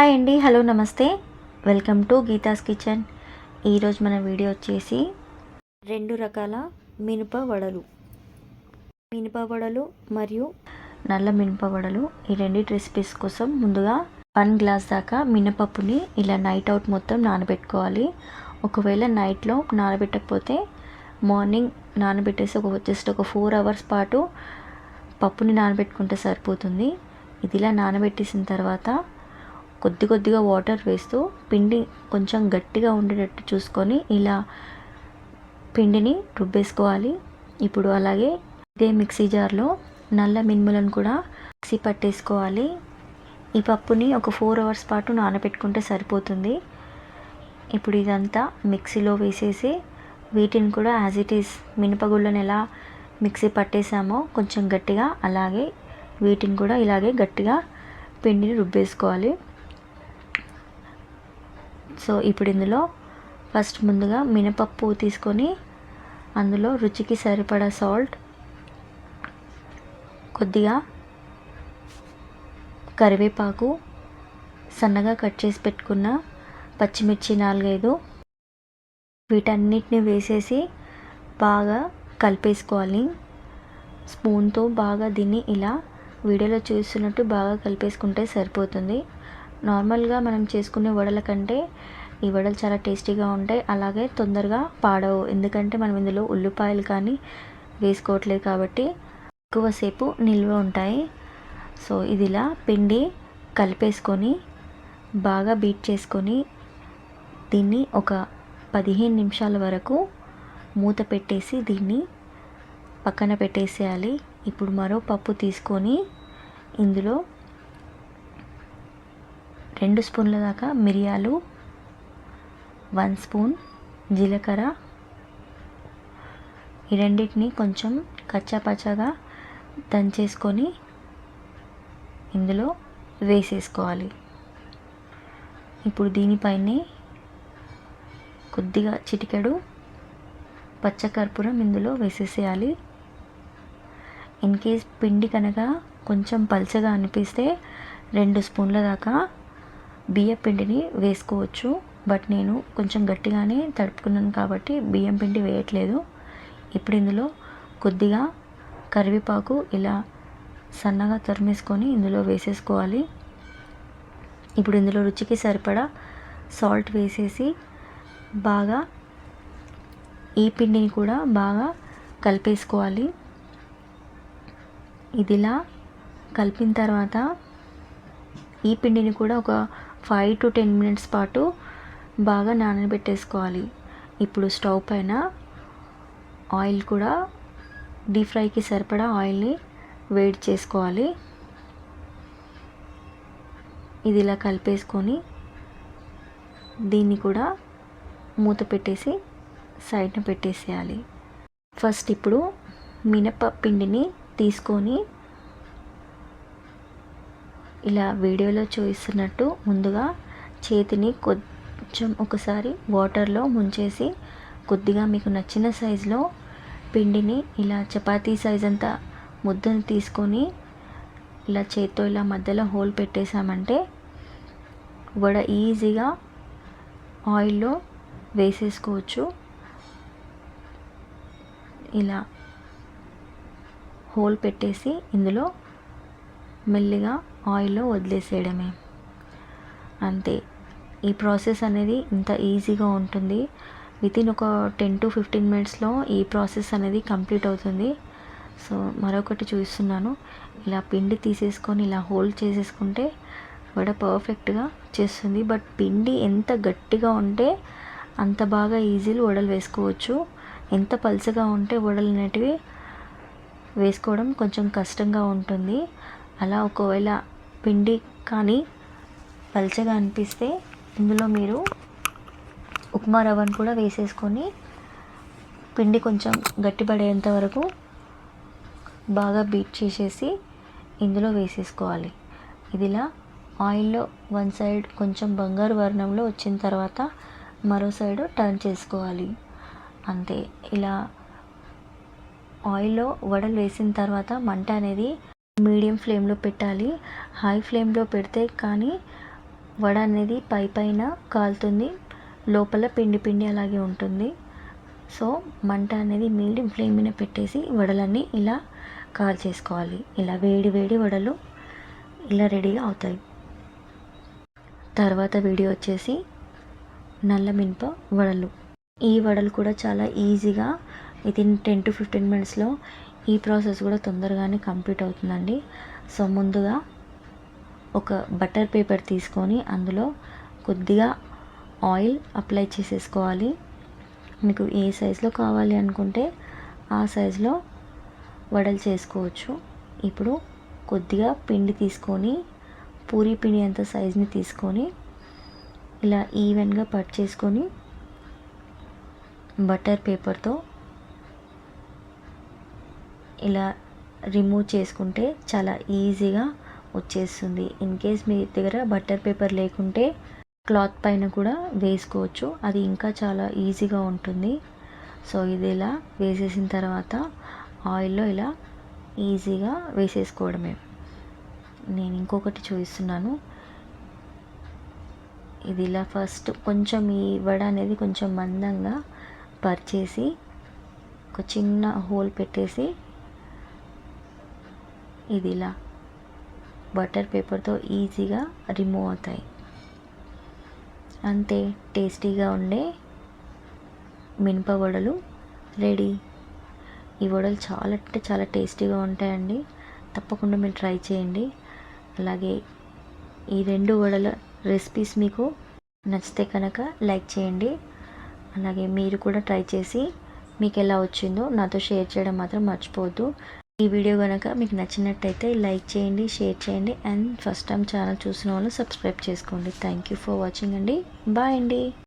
Hi అండి hello నమస్తే. Welcome to Geetha's kitchen. ఈరోజు మన వీడియో వచ్చేసి రెండు రకాల మినప వడలు. మినప వడలు మరియు నల్ల మినప వడలు. ఈ రెండు రెసిపీస్ కోసం ముందుగా వన్ గ్లాస్ దాకా మినపప్పుని ఇలా నైట్ అవుట్ మొత్తం నానబెట్టుకోవాలి. ఒకవేళ నైట్లో నానబెట్టకపోతే మార్నింగ్ నానబెట్టేసి ఒక జస్ట్ ఒక ఫోర్ అవర్స్ పాటు పప్పుని నానబెట్టుకుంటే సరిపోతుంది. ఇదిలా నానబెట్టేసిన తర్వాత కొద్ది కొద్దిగా వాటర్ వేస్తూ పిండి కొంచెం గట్టిగా ఉండేటట్టు చూసుకొని ఇలా పిండిని రుబ్బేసుకోవాలి. ఇప్పుడు అలాగే ఇదే మిక్సీ జార్లో నల్ల మినుములను కూడా మిక్సీ పట్టేసుకోవాలి. ఈ పప్పుని ఒక ఫోర్ అవర్స్ పాటు నానబెట్టుకుంటే సరిపోతుంది. ఇప్పుడు ఇదంతా మిక్సీలో వేసేసి వీటిని కూడా యాజ్ ఇట్ ఈస్ మినపగుళ్ళని ఎలా మిక్సీ పట్టేసామో కొంచెం గట్టిగా అలాగే వీటిని కూడా ఇలాగే గట్టిగా పిండిని రుబ్బేసుకోవాలి. సో ఇప్పుడు ఇందులో ఫస్ట్ ముందుగా మినపప్పు తీసుకొని అందులో రుచికి సరిపడా సాల్ట్ కొద్దిగా కరివేపాకు సన్నగా కట్ చేసి పెట్టుకున్న పచ్చిమిర్చి నాలుగైదు వీటన్నిటిని వేసేసి బాగా కలిపేసుకోవాలి. స్పూన్తో బాగా దీన్ని ఇలా వీడియోలో చూస్తున్నట్టు బాగా కలిపేసుకుంటే సరిపోతుంది. నార్మల్గా మనం చేసుకునే వడల కంటే ఈ వడలు చాలా టేస్టీగా ఉంటాయి. అలాగే తొందరగా పాడవు. ఎందుకంటే మనం ఇందులో ఉల్లిపాయలు కానీ వేసుకోవట్లేదు కాబట్టి ఎక్కువసేపు నిల్వ ఉంటాయి. సో ఇది ఇలా పిండి కలిపేసుకొని బాగా బీట్ చేసుకొని దీన్ని ఒక పదిహేను నిమిషాల వరకు మూత పెట్టేసి దీన్ని పక్కన పెట్టేసేయాలి. ఇప్పుడు మరో పప్పు తీసుకొని ఇందులో రెండు స్పూన్ల దాకా మిరియాలు వన్ స్పూన్ జీలకర్ర. ఈ రెండింటిని కొంచెం కచ్చాపచ్చాగా దంచేసుకొని ఇందులో వేసేసుకోవాలి. ఇప్పుడు దీనిపైనే కొద్దిగా చిటికెడు పచ్చకర్పూరం ఇందులో వేసేసేయాలి. ఇన్ కేస్ పిండి కనుక కొంచెం పల్చగా అనిపిస్తే రెండు స్పూన్ల దాకా బియ్య పిండిని వేసుకోవచ్చు. బట్ నేను కొంచెం గట్టిగానే తడుపుకున్నాను కాబట్టి బియ్యం పిండి వేయట్లేదు. ఇప్పుడు ఇందులో కొద్దిగా కరివేపాకు ఇలా సన్నగా తరిమేసుకొని ఇందులో వేసేసుకోవాలి. ఇప్పుడు ఇందులో రుచికి సరిపడా సాల్ట్ వేసేసి బాగా ఈ పిండిని కూడా బాగా కలిపేసుకోవాలి. ఇదిలా కలిపిన తర్వాత ఈ పిండిని కూడా ఒక ఫైవ్ టు టెన్ మినిట్స్ పాటు బాగా నానబెట్టేసుకోవాలి. ఇప్పుడు స్టవ్ పైన ఆయిల్ కూడా డీప్ ఫ్రైకి సరిపడా ఆయిల్ని వేడి చేసుకోవాలి. ఇది ఇలా కలిపేసుకొని దీన్ని కూడా మూత పెట్టేసి సైడ్న పెట్టేసేయాలి. ఫస్ట్ ఇప్పుడు మినప పిండిని తీసుకొని ఇలా వీడియోలో చూపిస్తున్నట్టు ముందుగా చేతిని కొంచెం ఒకసారి వాటర్లో ముంచేసి కొద్దిగా మీకు నచ్చిన సైజులో పిండిని ఇలా చపాతీ సైజ్ అంతా ముద్దను తీసుకొని ఇలా చేత్తో ఇలా మధ్యలో హోల్ పెట్టేశామంటే వడ ఈజీగా ఆయిల్లో వేసేసుకోవచ్చు. ఇలా హోల్ పెట్టేసి ఇందులో మెల్లిగా ఆయిల్లో వదిలేసేయడమే. అంతే. ఈ ప్రాసెస్ అనేది ఇంత ఈజీగా ఉంటుంది. వితిన్ ఒక టెన్ టు ఫిఫ్టీన్ మినిట్స్లో ఈ ప్రాసెస్ అనేది కంప్లీట్ అవుతుంది. సో మరొకటి చూస్తున్నాను. ఇలా పిండి తీసేసుకొని ఇలా హోల్డ్ చేసేసుకుంటే వడ పర్ఫెక్ట్గా చేస్తుంది. బట్ పిండి ఎంత గట్టిగా ఉంటే అంత బాగా ఈజీలు వడలు వేసుకోవచ్చు. ఎంత పలుసగా ఉంటే వడలు అనేటివి వేసుకోవడం కొంచెం కష్టంగా ఉంటుంది. అలా ఒకవేళ పిండి కానీ పల్చగా అనిపిస్తే ఇందులో మీరు ఉప్మా రవ్వను కూడా వేసేసుకొని పిండి కొంచెం గట్టిపడేంత వరకు బాగా బీట్ చేసేసి ఇందులో వేసేసుకోవాలి. ఇదిలా ఆయిల్లో వన్ సైడ్ కొంచెం బంగారు వర్ణంలో వచ్చిన తర్వాత మరో సైడ్ టర్న్ చేసుకోవాలి. అంతే. ఇలా ఆయిల్లో వడలు వేసిన తర్వాత మంట అనేది మీడియం ఫ్లేమ్లో పెట్టాలి. హై ఫ్లేమ్లో పెడితే కానీ వడ అనేది పై పైన కాలుతుంది. లోపల పిండి పిండి అలాగే ఉంటుంది. సో మంట అనేది మీడియం ఫ్లేమ్ మీద పెట్టేసి వడలన్నీ ఇలా కాల్ చేసుకోవాలి ఇలా వేడి వేడి వడలు ఇలా రెడీగా అవుతాయి. తర్వాత వీడియో వచ్చేసి నల్ల మినప వడలు. ఈ వడలు కూడా చాలా ఈజీగా ఇది టెన్ టు ఫిఫ్టీన్ మినిట్స్లో ఈ ప్రాసెస్ కూడా తొందరగానే కంప్లీట్ అవుతుందండి. సో ముందుగా ఒక బటర్ పేపర్ తీసుకొని అందులో కొద్దిగా ఆయిల్ అప్లై చేసేసుకోవాలి. మీకు ఏ సైజులో కావాలి అనుకుంటే ఆ సైజులో వడలు చేసుకోవచ్చు. ఇప్పుడు కొద్దిగా పిండి తీసుకొని పూరి పిండి అంత సైజుని తీసుకొని ఇలా ఈవెన్గా పట్ చేసుకొని బటర్ పేపర్తో ఇలా రిమూవ్ చేసుకుంటే చాలా ఈజీగా వచ్చేస్తుంది. ఇన్ కేస్ మీ దగ్గర బట్టర్ పేపర్ లేకుంటే క్లాత్ పైన కూడా వేసుకోవచ్చు. అది ఇంకా చాలా ఈజీగా ఉంటుంది. సో ఇది ఇలా వేసేసిన తర్వాత ఆయిల్లో ఇలా ఈజీగా వేసేసుకోవడమే. నేను ఇంకొకటి చూపిస్తున్నాను. ఇది ఇలా ఫస్ట్ కొంచెం ఈ వడ అనేది కొంచెం మందంగా పరిచేసి ఒక చిన్న హోల్ పెట్టేసి ఇది ఇలా బటర్ పేపర్తో ఈజీగా రిమూవ్ అవుతాయి. అంతే టేస్టీగా ఉండే మినప వడలు రెడీ. ఈ వడలు చాలా అంటే చాలా టేస్టీగా ఉంటాయండి. తప్పకుండా మీరు ట్రై చేయండి. అలాగే ఈ రెండు వడల రెసిపీస్ మీకు నచ్చితే కనుక లైక్ చేయండి. అలాగే మీరు కూడా ట్రై చేసి మీకు ఎలా వచ్చిందో నాతో షేర్ చేయడం మాత్రం మర్చిపోవద్దు. ఈ వీడియో కనుక మీకు నచ్చినట్టయితే లైక్ చేయండి షేర్ చేయండి అండ్ ఫస్ట్ టైం ఛానల్ చూసిన వాళ్ళు సబ్స్క్రైబ్ చేసుకోండి. థ్యాంక్ యూ ఫర్ వాచింగ్ అండి. బాయ్ అండి.